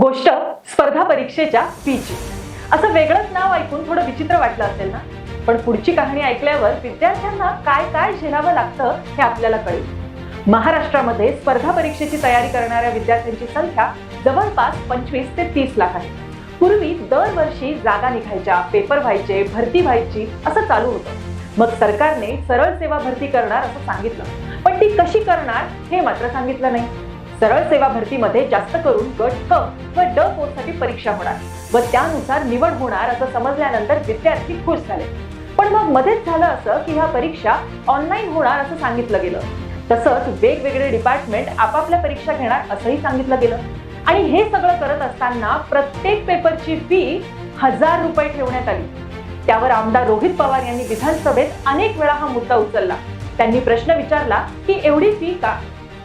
गोष्ट स्पर्धा परीक्षेच्या पीची असं वेगळंच नाव ऐकून थोडं विचित्र वाटलं असेल ना? पण पुढची कहाणी ऐकल्यावर विद्यार्थ्यांना काय काय झेलावं लागतं हे आपल्याला कळेल. महाराष्ट्रामध्ये स्पर्धा परीक्षेची तयारी करणाऱ्या विद्यार्थ्यांची संख्या जवळपास पंचवीस ते तीस लाख आहे. पूर्वी दरवर्षी जागा निघायच्या पेपर व्हायचे भरती व्हायची असं चालू होतं. मग सरकारने सरळ सेवा भरती करणार असं सांगितलं. पण ती कशी करणार हे मात्र सांगितलं नाही. सरळ सेवा भरतीमध्ये जास्त करून गट क व ड पोस्टसाठी परीक्षा होणार व त्यानुसार निवड होणार असं समजल्यानंतर विद्यार्थी खुश झाले. पण मग मध्येच झालं असं की ह्या परीक्षा ऑनलाईन होणार असं सांगितलं गेलं. तसंच वेगवेगळे डिपार्टमेंट आपापल्या परीक्षा घेणार असंही सांगितलं गेलं. आणि हे सगळं करत असताना प्रत्येक पेपरची फी हजार रुपये ठेवण्यात आली. त्यावर आमदार रोहित पवार यांनी विधानसभेत अनेक वेळा हा मुद्दा उचलला. त्यांनी प्रश्न विचारला की एवढी फी का?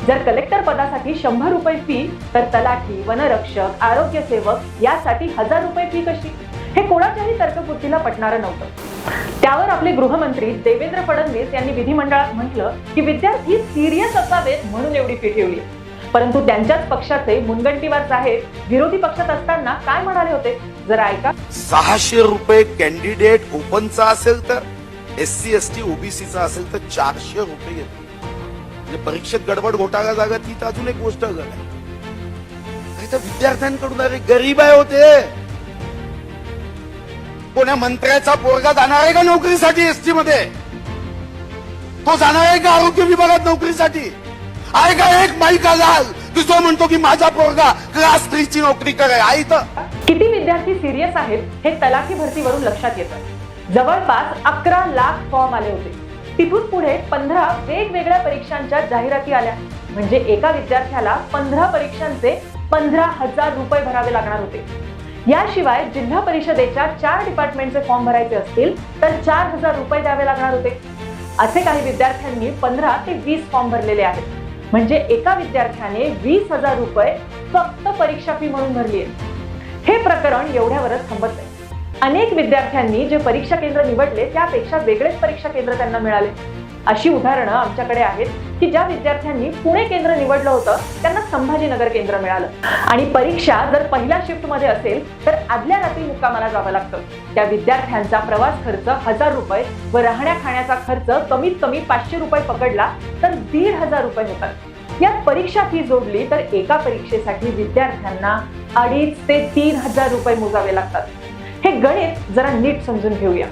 जर कलेक्टर पदासाठी शंभर रुपये फी तर तलाठी वनरक्षक आरोग्य सेवक यासाठी हजार रुपये फी कशी? हे कोणाच्याही तर्कबुद्धीला पटणारं नव्हतं. त्यावर आपले गृहमंत्री देवेंद्र फडणवीस यांनी विधिमंडळात म्हटलं की विद्यार्थी सिरियस असावेत म्हणून एवढी फी ठेवली परंतु त्यांच्याच पक्षाचे मुनगंटीवार साहेब विरोधी पक्षात असताना काय म्हणाले होते? जरा ऐका. सहाशे रुपये कॅन्डिडेट ओपनचा असेल तर एस सी एस टी ओबीसीचा असेल तर चारशे रुपये येतो म्हणजे परीक्षेत गडबड घोटाळा जागा ती तर अजून एक गोष्ट आहे विद्यार्थ्यांकडून अरे गरीब आहे होते कोण्या मंत्र्याचा पोरगा जाणार आहे का नोकरीसाठी एसटी मध्ये? तो जाणार आहे का आरोग्य विभागात नोकरीसाठी? आहे का एक माईका लाल? दुसरा म्हणतो की माझा पोरगा क्लास थ्रीची नोकरी कराय आई तर. किती विद्यार्थी सिरियस आहेत हे तलाठी भरतीवरून लक्षात येतं. जवळपास अकरा लाख फॉर्म आले होते. तिथून पुढे पंधरा वेगवेगळ्या परीक्षांच्या जाहिराती आल्या. म्हणजे एका विद्यार्थ्याला पंधरा परीक्षांचे पंधरा हजार रुपये भरावे लागणार होते. याशिवाय जिल्हा परिषदेच्या चार डिपार्टमेंटचे फॉर्म भरायचे असतील तर चार हजार रुपये द्यावे लागणार होते. असे काही विद्यार्थ्यांनी पंधरा ते वीस फॉर्म भरलेले आहेत. म्हणजे एका विद्यार्थ्याने वीस हजार रुपये फक्त परीक्षा फी म्हणून भरली आहे. हे प्रकरण एवढ्यावरच थांबत नाही. अनेक विद्यार्थ्यांनी जे परीक्षा केंद्र निवडले त्यापेक्षा वेगळेच परीक्षा केंद्र त्यांना मिळाले. अशी उदाहरणं आमच्याकडे आहेत की ज्या विद्यार्थ्यांनी पुणे केंद्र निवडलं होतं त्यांना संभाजीनगर केंद्र मिळालं. आणि परीक्षा जर पहिल्या शिफ्टमध्ये असेल तर आदल्या रात्री मुक्कामाला जावं लागतं. त्या विद्यार्थ्यांचा प्रवास खर्च हजार रुपये व राहण्या खाण्याचा खर्च कमीत कमी पाचशे रुपये पकडला तर दीड हजार रुपये होतात. यात परीक्षा फी जोडली तर एका परीक्षेसाठी विद्यार्थ्यांना अडीच ते तीन हजार रुपये मोजावे लागतात. हे गणित जरा नीट समजून घेऊया.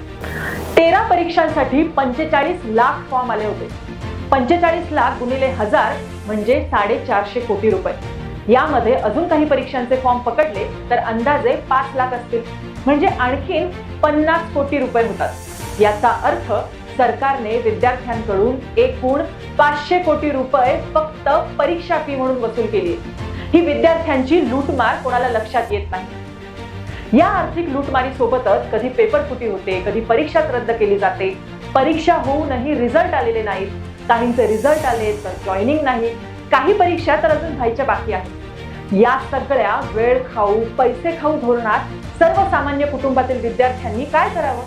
तेरा परीक्षांसाठी पंचेचाळीस लाख फॉर्म आले होते. पंचेचाळीस लाख गुणिले हजार म्हणजे साडेचारशे कोटी रुपये. यामध्ये अजून काही परीक्षांचे फॉर्म पकडले तर अंदाजे पाच लाख असतील. म्हणजे आणखीन पन्नास कोटी रुपये होतात. याचा अर्थ सरकारने विद्यार्थ्यांकडून एकूण पाचशे कोटी रुपये फक्त परीक्षा फी म्हणून वसूल केली ही विद्यार्थ्यांची लूटमार कोणाला लक्षात येत नाही. या आर्थिक लूटमारी सोबतच कधी पेपर फुटी होते कधी परीक्षाच रद्द केली जाते. परीक्षा होऊनही रिझल्ट आलेले नाहीत. काहींचे रिझल्ट आले तर जॉईनिंग नाही. काही परीक्षा तर अजून व्हायच्या बाकी आहेत. या सगळ्या वेळ खाऊ पैसे खाऊ धोरणात सर्वसामान्य कुटुंबातील विद्यार्थ्यांनी काय करावं?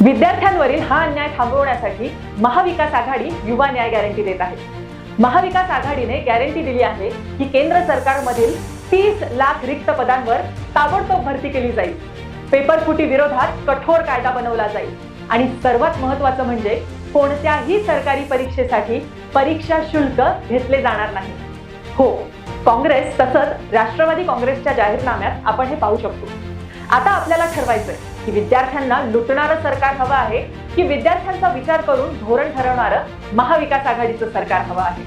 विद्यार्थ्यांवरील हा अन्याय थांबवण्यासाठी महाविकास आघाडी युवा न्याय गॅरंटी देत आहे. महाविकास आघाडीने गॅरंटी दिली आहे की केंद्र सरकारमधील तीस लाख रिक्त पदांवर ताबडतोब भरती केली जाईल. पेपरफुटी विरोधात कठोर कायदा बनवला जाईल. आणि सर्वात महत्वाचं म्हणजे कोणत्याही सरकारी परीक्षेसाठी परीक्षा शुल्क घेतले जाणार नाही. हो काँग्रेस तसंच राष्ट्रवादी काँग्रेसच्या जाहीरनाम्यात आपण हे पाहू शकतो. आता आपल्याला ठरवायचंय की विद्यार्थ्यांना लुटणारं सरकार हवं आहे की विद्यार्थ्यांचा विचार करून धोरण ठरवणारं महाविकास आघाडीचं सरकार हवं आहे.